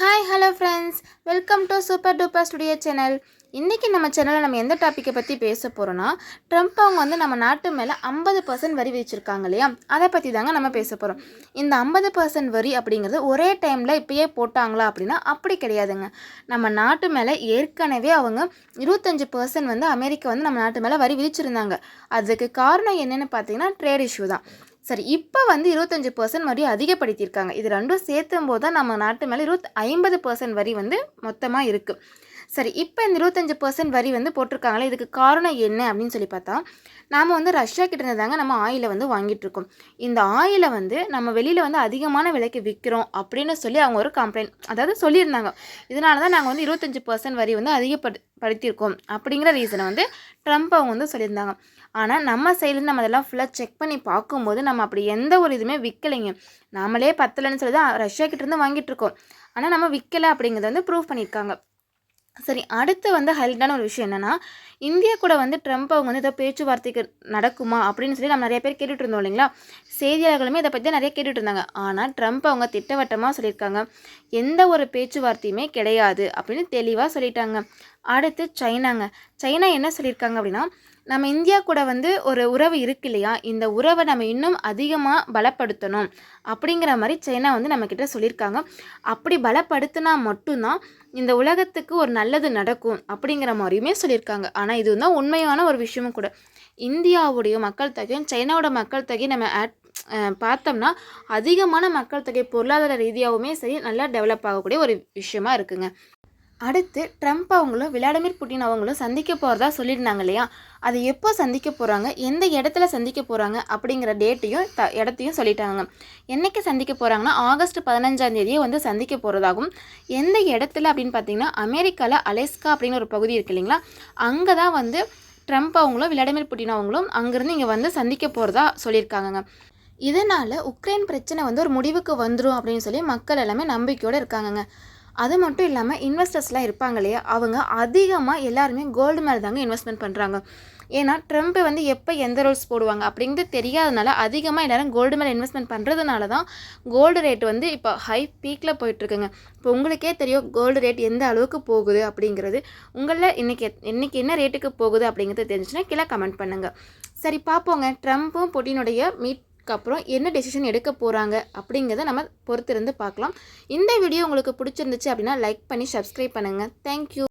Hi hello friends welcome to super duper studio channel இன்றைக்கி நம்ம சேனலில் நம்ம எந்த டாப்பிக்கை பற்றி பேச போகிறோன்னா ட்ரம்ப் அவங்க வந்து நம்ம நாட்டு மேலே ஐம்பது பர்சன்ட் வரி விதிச்சிருக்காங்க இல்லையா? அதை பற்றி தாங்க நம்ம பேச போகிறோம் இந்த ஐம்பது பர்சன்ட் வரி அப்படிங்கிறது ஒரே டைமில் இப்போயே போட்டாங்களா அப்படின்னா அப்படி கிடையாதுங்க. நம்ம நாட்டு மேலே ஏற்கனவே அவங்க இருபத்தஞ்சி பர்சன்ட் வந்து அமெரிக்கா வந்து நம்ம நாட்டு மேலே வரி விதிச்சிருந்தாங்க. அதுக்கு காரணம் என்னென்னு பார்த்தீங்கன்னா ட்ரேட் இஷ்யூ தான். சரி இப்போ வந்து இருபத்தஞ்சி பர்சன்ட் வரி அதிகப்படுத்தியிருக்காங்க. இது ரெண்டும் சேர்த்தும் போது தான் நம்ம நாட்டு மேலே இருபத்தி ஐம்பது பர்சன்ட் வரி வந்து மொத்தமாக இருக்குது சரி இப்போ இந்த இருபத்தஞ்சி பர்சன்ட் வரி வந்து போட்டிருக்காங்களே? இதுக்கு காரணம் என்ன அப்படின்னு சொல்லி பார்த்தா நாம் வந்து ரஷ்யா கிட்டே தாங்க நம்ம ஆயிலை வந்து வாங்கிட்டுருக்கோம் இந்த ஆயிலை வந்து நம்ம வெளியில் வந்து அதிகமான விலைக்கு விற்கிறோம் அப்படின்னு சொல்லி அவங்க ஒரு கம்ப்ளைண்ட் அதாவது சொல்லியிருந்தாங்க. இதனால தான் நாங்கள் வந்து இருபத்தஞ்சி பர்சன்ட் வரி வந்து அதிகப்படு படுத்தியிருக்கோம் அப்படிங்கிற ரீசனை வந்து ட்ரம்ப் அவங்க வந்து சொல்லியிருந்தாங்க. ஆனால் நம்ம சைட்லேருந்து நம்ம அதெல்லாம் ஃபுல்லாக செக் பண்ணி பார்க்கும்போது நம்ம அப்படி எந்த ஒரு இதுவுமே விற்கலைங்க நாமளே பத்தலைன்னு சொல்லி தான் ரஷ்யா கிட்டேருந்து வாங்கிட்டு இருக்கோம். ஆனால் நம்ம விற்கலை அப்படிங்கிறத வந்து ப்ரூவ் பண்ணியிருக்காங்க. சரி அடுத்து வந்து ஹைலைட்டான ஒரு விஷயம் என்னென்னா இந்தியா கூட வந்து ட்ரம்ப் அவங்க வந்து ஏதோ பேச்சுவார்த்தைக்கு நடக்குமா அப்படின்னு சொல்லி நம்ம நிறைய பேர் கேட்டுட்டு இருந்தோம் இல்லைங்களா? செய்தியாளர்களுமே இதை பற்றி நிறைய கேட்டுட்டு இருந்தாங்க. ஆனால் ட்ரம்ப் அவங்க திட்டவட்டமாக சொல்லியிருக்காங்க எந்த ஒரு பேச்சுவார்த்தையுமே கிடையாது அப்படின்னு தெளிவாக சொல்லிட்டாங்க. அடுத்து சைனாங்க. சைனா என்ன சொல்லியிருக்காங்க அப்படின்னா நம்ம இந்தியா கூட வந்து ஒரு உறவு இருக்கு இல்லையா? இந்த உறவை நம்ம இன்னும் அதிகமாக பலப்படுத்தணும் அப்படிங்கிற மாதிரி சைனா வந்து நம்மக்கிட்ட சொல்லியிருக்காங்க. அப்படி பலப்படுத்தினா மட்டும்தான் இந்த உலகத்துக்கு ஒரு நல்லது நடக்கும் அப்படிங்கிற மாதிரியுமே சொல்லியிருக்காங்க. ஆனால் இது தான் உண்மையான ஒரு விஷயமும் கூட. இந்தியாவுடைய மக்கள் தொகையும் சைனாவோட மக்கள் தொகையும் நம்ம ஆட் பார்த்தோம்னா அதிகமான மக்கள் தொகை பொருளாதார ரீதியாகவுமே சரி நல்லா டெவலப் ஆகக்கூடிய ஒரு விஷயமா இருக்குங்க. அடுத்து ட்ரம்ப் அவங்களும் விளாடிமிர் புட்டின் அவங்களும் சந்திக்க போகிறதா சொல்லியிருந்தாங்க இல்லையா? அது எப்போ சந்திக்க போகிறாங்க எந்த இடத்துல சந்திக்க போகிறாங்க அப்படிங்கிற டேட்டையும் த இடத்தையும் சொல்லிட்டாங்க. என்றைக்கு சந்திக்க போகிறாங்கன்னா ஆகஸ்ட் பதினஞ்சாம் தேதியே வந்து சந்திக்க போகிறதாகும் எந்த இடத்துல அப்படின்னு பார்த்தீங்கன்னா அமெரிக்காவில் அலேஸ்கா அப்படின்னு ஒரு பகுதி இருக்கு இல்லைங்களா? அங்கே தான் வந்து ட்ரம்ப் அவங்களும் விளாடிமிர் புட்டின் அவங்களும் அங்கேருந்து இங்கே வந்து சந்திக்க போகிறதா சொல்லியிருக்காங்க இதனால் உக்ரைன் பிரச்சனை வந்து ஒரு முடிவுக்கு வந்துடும் அப்படின்னு சொல்லி மக்கள் எல்லாமே நம்பிக்கையோடு இருக்காங்கங்க. அது மட்டும் இல்லாமல் இன்வெஸ்டர்ஸ்லாம் இருப்பாங்க இல்லையா? அவங்க அதிகமாக எல்லாருமே கோல்டு மேலே தாங்க இன்வெஸ்ட்மெண்ட் பண்ணுறாங்க ஏன்னா ட்ரம்ப் வந்து எப்போ எந்த ரூல்ஸ் போடுவாங்க அப்படிங்கிறது தெரியாதனால அதிகமாக எல்லாரும் கோல்டு மேலே இன்வெஸ்ட்மெண்ட் பண்ணுறதுனால தான் கோல்டு ரேட் வந்து இப்போ ஹை பீக்கில் போயிட்டுருக்குங்க. இப்போ உங்களுக்கே தெரியும் கோல்டு ரேட் எந்த அளவுக்கு போகுது அப்படிங்கிறது. உங்களில் இன்றைக்கி இன்றைக்கி என்ன ரேட்டுக்கு போகுது அப்படிங்கிறது தெரிஞ்சுன்னா கீழே கமெண்ட் பண்ணுங்கள் சரி பார்ப்போங்க ட்ரம்ப்பும் புட்டினுடைய மீட் அப்புறம் என்ன டெசிஷன் எடுக்க போகிறாங்க அப்படிங்கிறத நம்ம பொறுத்திருந்து பார்க்கலாம். இந்த வீடியோ உங்களுக்கு பிடிச்சிருந்துச்சு அப்படின்னா லைக் பண்ணி சப்ஸ்கிரைப் பண்ணுங்கள் தேங்க்யூ